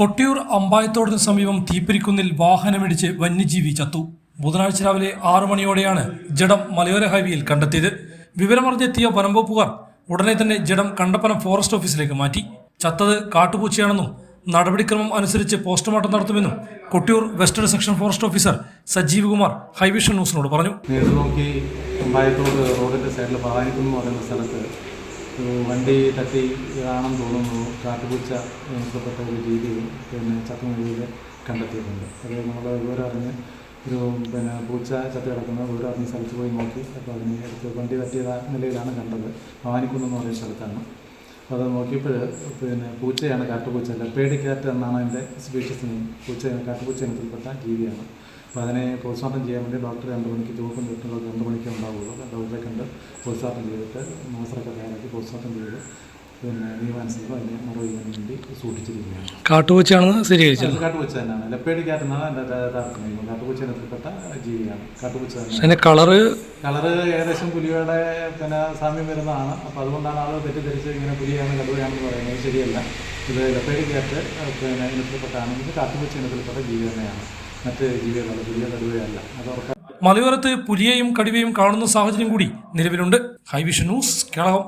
കൊട്ടിയൂർ അമ്പായത്തോടിന് സമീപം തീപ്പിരിക്കുന്നിൽ വാഹനമിടിച്ച് വന്യജീവി ചത്തു. ബുധനാഴ്ച രാവിലെ ആറു മണിയോടെയാണ് ജഡം മലയോര ഹൈവേയിൽ കണ്ടെത്തിയത്. വിവരമറിഞ്ഞെത്തിയ വനംവകുപ്പുകാർ ഉടനെ തന്നെ ജഡം കണ്ടപ്പനം ഫോറസ്റ്റ് ഓഫീസിലേക്ക് മാറ്റി. ചത്തത് കാട്ടുപൂച്ചയാണെന്നും നടപടിക്രമം അനുസരിച്ച് പോസ്റ്റ്മോർട്ടം നടത്തുമെന്നും Kottiyoor western section forest officer Sajeev Kumar Hivision ന്യൂസിനോട് പറഞ്ഞു. നോക്കി റോഡിന്റെ സൈഡിൽ സ്ഥലത്ത് വണ്ടി തട്ടി ആണെന്ന് തോന്നുന്നു. കാട്ടുപൂച്ച ബന്ധപ്പെട്ട ഒരു രീതിയിൽ പിന്നെ ചത്തുമൊഴിയിൽ കണ്ടെത്തിയിട്ടുണ്ട്. അത് നമ്മൾ വിവരം അറിഞ്ഞ് ഒരു പിന്നെ പൂച്ച ചത്ത് കിടക്കുന്നത് വിവരം അറിഞ്ഞ് സ്ഥലത്ത് പോയി നോക്കി. അപ്പോൾ അതിന് എടുത്ത് വണ്ടി തട്ടിയ നിലയിലാണ് കണ്ടത്. ഭവാനിക്കുന്ന് എന്ന് പറയുന്ന സ്ഥലത്താണ്. അപ്പോൾ അത് നോക്കിയപ്പോൾ പിന്നെ പൂച്ചയാണ് കാട്ടുപൂച്ച ലെപ്പേഡിക്കാറ്റ് എന്നാണ് അതിന്റെ സ്പീഷ്യസ് നെയിം പൂച്ച കാട്ടുപൂച്ച ഇനത്തിൽപ്പെട്ട ജീവിയാണ്. അപ്പോൾ അതിനെ പോസ്റ്റ്മോർട്ടം ചെയ്യാൻ വേണ്ടി ഡോക്ടർ രണ്ട് മണിക്ക് തൂക്കം കിട്ടുന്നത് രണ്ട് മണിക്ക് ഉണ്ടാവുള്ളൂ. ഡോക്ടറെ കണ്ട് പോസ്റ്റ്മോർട്ടം ചെയ്തിട്ട് മാസറൊക്കെ തയ്യാറാക്കി പോസ്റ്റ്മോർട്ടം ചെയ്ത് പിന്നെ നിയമാനുസരിച്ച് അതിനെ മറവ് ചെയ്യാൻ വേണ്ടി സൂക്ഷിച്ചിരിക്കുകയാണ്. കാട്ടുപൂച്ചയാണെന്ന് സ്ഥിരീകരിച്ചത് കാട്ടുപൂച്ച തന്നെയാണ്. ലപ്പേടി എന്നാണ് എന്റെ നിയമം കാട്ടുപൂച്ച ഇനത്തിൽപ്പെട്ട ജീവിയാണ്. കാട്ടുപൂച്ച തന്നെ കളറ്? കളറ് ഏകദേശം പുലിയുടെ പിന്നെ സാമ്യം വരുന്നതാണ്. അപ്പോൾ അതുകൊണ്ടാണ് ആൾ തെറ്റിദ്ധരിച്ച് ഇങ്ങനെ പുലിയാണ് കടുവയാണെന്ന് പറയുന്നത്. ശരിയല്ല. ഇത് ലപ്പേടിക്കകത്ത് പിന്നെ ഇനത്തിൽപ്പെട്ടാണെങ്കിൽ കാട്ടുപൂച്ച ഇനത്തിൽപ്പെട്ട ജീവി തന്നെയാണ്. മറ്റ് ജീവികളാണ് പുലിയ കടുവയല്ല അതവർക്ക് മലയോരത്ത് പുലിയെയും കടുവയും കാണുന്ന സാഹചര്യം കൂടി നിലവിലുണ്ട്. Hivision news Kelakam.